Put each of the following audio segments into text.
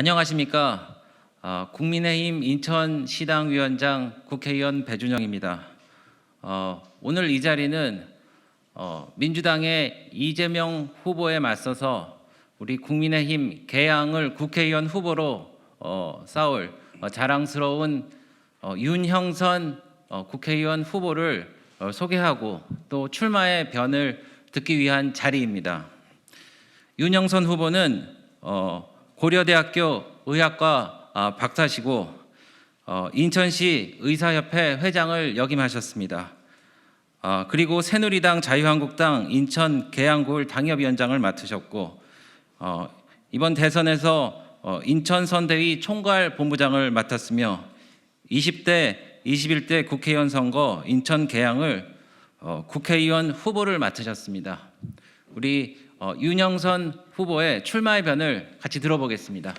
안녕하십니까. 어, 국민의힘 인천시당위원장 국회의원 배준영입니다. 어, 오늘 이 자리는 어, 민주당의 이재명 후보에 맞서서 우리 국민의힘 개항을 국회의원 후보로 어, 싸울 어, 자랑스러운 어, 윤형선 어, 국회의원 후보를 어, 소개하고 또 출마의 변을 듣기 위한 자리입니다. 윤영선 후보는 어, 고려대학교 의학과 아, 박사시고 어, 인천시 의사협회 회장을 역임하셨습니다. 아, 그리고 새누리당 자유한국당 인천 계양구를 당협위원장을 맡으셨고 어, 이번 대선에서 어, 인천 선대위 총괄 본부장을 맡았으며 20대, 21대 국회의원 선거 인천 계양을 어, 국회의원 후보를 맡으셨습니다. 우리 어, 윤영선 후보의 출마의 변을 같이 들어보겠습니다.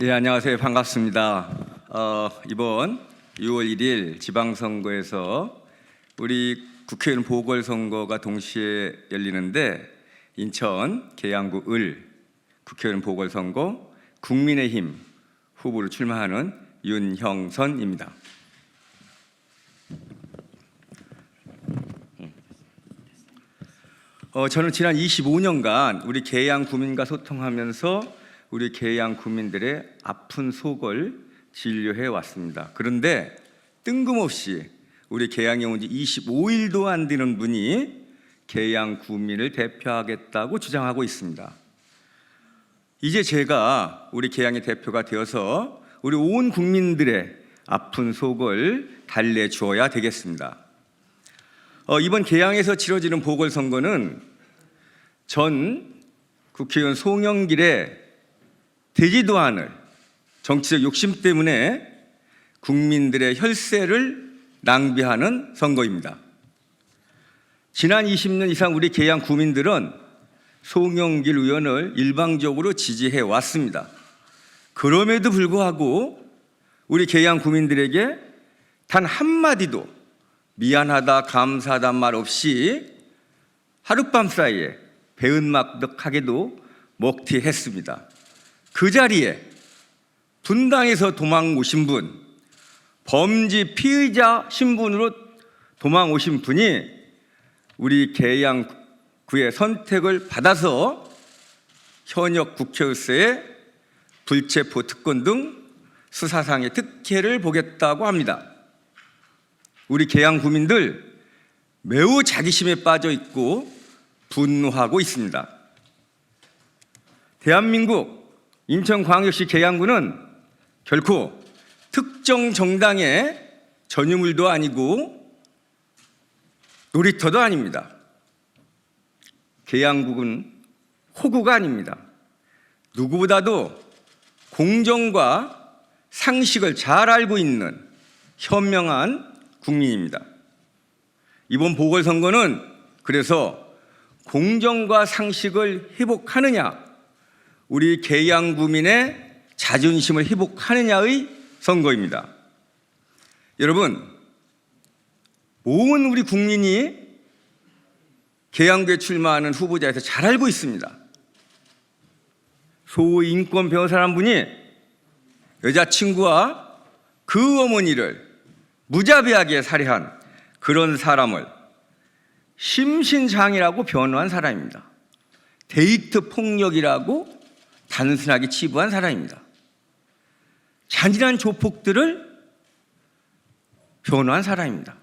예, 안녕하세요. 반갑습니다. 어, 이번 6월 1일 지방선거에서 우리 국회의원 보궐선거가 동시에 열리는데 인천 계양구 을 국회의원 보궐선거 국민의힘 후보로 출마하는 윤형선입니다. 어, 저는 지난 25년간 우리 계양 구민과 소통하면서 우리 계양 구민들의 아픈 속을 진료해 왔습니다. 그런데 뜬금없이 우리 계양에 온 지 25일도 안 되는 분이 계양 구민을 대표하겠다고 주장하고 있습니다. 이제 제가 우리 계양의 대표가 되어서 우리 온 국민들의 아픈 속을 달래 주어야 되겠습니다. 어, 이번 계양에서 치러지는 보궐선거는 전 국회의원 송영길의 되지도 않을 정치적 욕심 때문에 국민들의 혈세를 낭비하는 선거입니다. 지난 20년 이상 우리 계양 구민들은 송영길 의원을 일방적으로 지지해 왔습니다. 그럼에도 불구하고 우리 계양 구민들에게 단 한마디도 미안하다, 감사하다 말 없이 하룻밤 사이에 배은막덕하게도 먹튀했습니다. 그 자리에 분당에서 도망 오신 분, 범지 피의자 신분으로 도망 오신 분이 우리 계양 구의 선택을 받아서 현역 국회의사의 불체포 특권 등 수사상의 특혜를 보겠다고 합니다. 우리 계양 구민들 매우 자기심에 빠져 있고 분노하고 있습니다. 대한민국 인천광역시 계양구는 결코 특정 정당의 전유물도 아니고 놀이터도 아닙니다. 계양국은 호구가 아닙니다. 누구보다도 공정과 상식을 잘 알고 있는 현명한 국민입니다. 이번 보궐선거는 그래서 공정과 상식을 회복하느냐, 우리 계양구민의 자존심을 회복하느냐의 선거입니다. 여러분, 온 우리 국민이 계양구에 출마하는 후보자에서 잘 알고 있습니다. 소인권 변호사란 분이 여자친구와 그 어머니를 무자비하게 살해한 그런 사람을 심신장애라고 변호한 사람입니다. 데이트 폭력이라고 단순하게 치부한 사람입니다. 잔인한 조폭들을 변호한 사람입니다.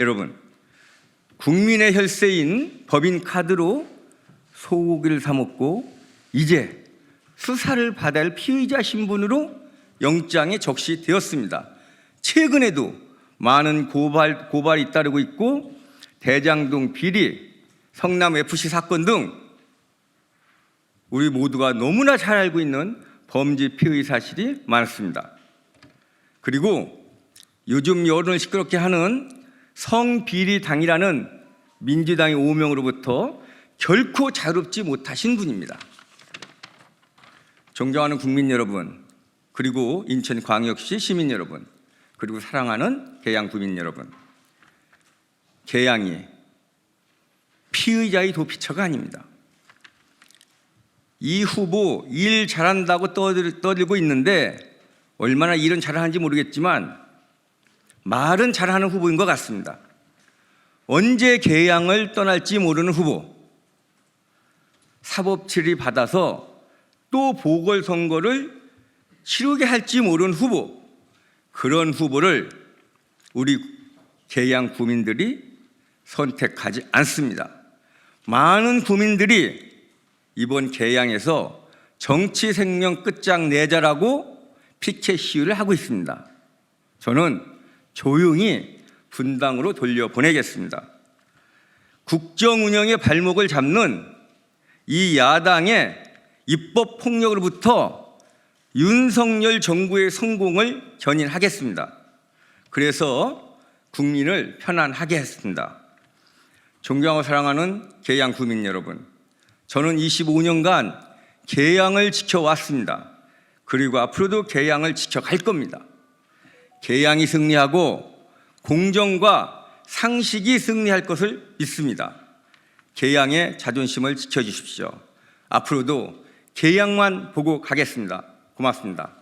여러분, 국민의 혈세인 법인 카드로 소고기를 사 먹고 이제 수사를 받아야 할 피의자 신분으로 영장에 적시되었습니다. 최근에도 많은 고발, 고발이 잇따르고 있고 대장동 비리, 성남 FC 사건 등 우리 모두가 너무나 잘 알고 있는 범죄 피의 사실이 많습니다. 그리고 요즘 여론을 시끄럽게 하는 성비리 당이라는 민주당의 오명으로부터 결코 자유롭지 못하신 분입니다. 존경하는 국민 여러분, 그리고 인천광역시 시민 여러분, 그리고 사랑하는 계양 구민 여러분. 계양이 피의자의 도피처가 아닙니다. 이 후보 일 잘한다고 떠들, 떠들고 있는데 얼마나 일은 잘하는지 모르겠지만 말은 잘하는 후보인 것 같습니다. 언제 계양을 떠날지 모르는 후보, 사법처리 받아서 또 보궐선거를 치르게 할지 모르는 후보, 그런 후보를 우리 계양 구민들이 선택하지 않습니다. 많은 구민들이 이번 개양에서 정치 생명 끝장내자라고 피켓 시위를 하고 있습니다. 저는 조용히 분당으로 돌려보내겠습니다. 국정 운영의 발목을 잡는 이 야당의 입법 폭력으로부터 윤석열 정부의 성공을 견인하겠습니다. 그래서 국민을 편안하게 했습니다. 존경하고 사랑하는 계양 구민 여러분, 저는 25년간 계양을 지켜왔습니다. 그리고 앞으로도 계양을 지켜갈 겁니다. 계양이 승리하고 공정과 상식이 승리할 것을 믿습니다. 계양의 자존심을 지켜주십시오. 앞으로도 계양만 보고 가겠습니다. 고맙습니다.